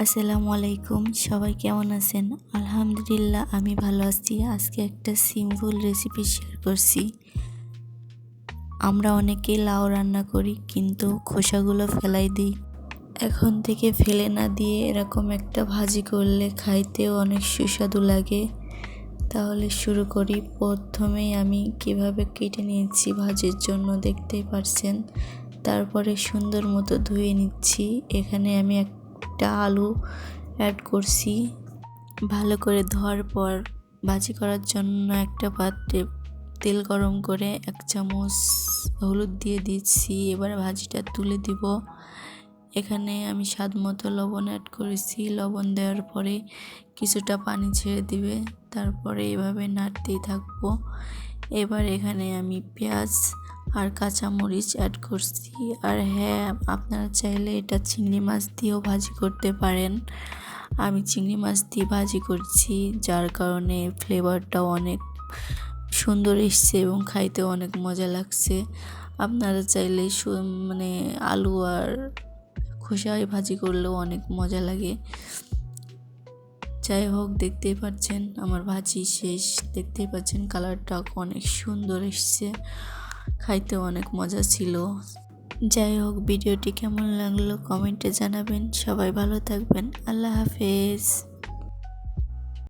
আসসালামু আলাইকুম, সবাই কেমন আছেন? আলহামদুলিল্লাহ, আমি ভালো আছি। আজকে একটা সিম্পল রেসিপি শেয়ার করছি। আমরা অনেকে লাউ রান্না করি, কিন্তু খোসাগুলো ফেলাই দিই। এখন থেকে ফেলে না দিয়ে এরকম একটা ভাজি করলে খাইতেও অনেক সুস্বাদু লাগে। তাহলে শুরু করি। প্রথমেই আমি কীভাবে কেটে নিয়েছি ভাজির জন্য দেখতেই পারছেন। তারপরে সুন্দর মতো ধুয়ে নিচ্ছি। এখানে আমি এক একটা আলু অ্যাড করছি। ভালো করে ধোয়ার পর ভাজি করার জন্য একটা পাত্রে তেল গরম করে এক চামচ হলুদ দিয়ে দিচ্ছি। এবার ভাজিটা তুলে দিব। এখানে আমি স্বাদ মতো লবণ অ্যাড করেছি। লবণ দেওয়ার পরে কিছুটা পানি ছেড়ে দিবে। তারপরে এভাবে নাড়তেই থাকব। এবার এখানে আমি পেঁয়াজ আর কাঁচামরিচ অ্যাড করছি। আর হ্যাঁ আপনারা চাইলে এটা চিংড়ি মাছ দিয়েও ভাজি করতে পারেন। আমি চিংড়ি মাছ দিয়ে ভাজি করছি, যার কারণে ফ্লেভারটাও অনেক সুন্দর এসছে এবং খাইতেও অনেক মজা লাগছে। আপনারা চাইলে মানে আলু আর খোসায় ভাজি করলেও অনেক মজা লাগে। যাই হোক, দেখতেই পাচ্ছেন, আমার ভাজি শেষ। দেখতেই পাচ্ছেন কালারটা অনেক সুন্দর এসছে। খাইতে অনেক মজা ছিল। যাই হোক, ভিডিওটি কেমন লাগল কমেন্টে জানাবেন। সবাই ভালো থাকবেন। আল্লাহ হাফেজ।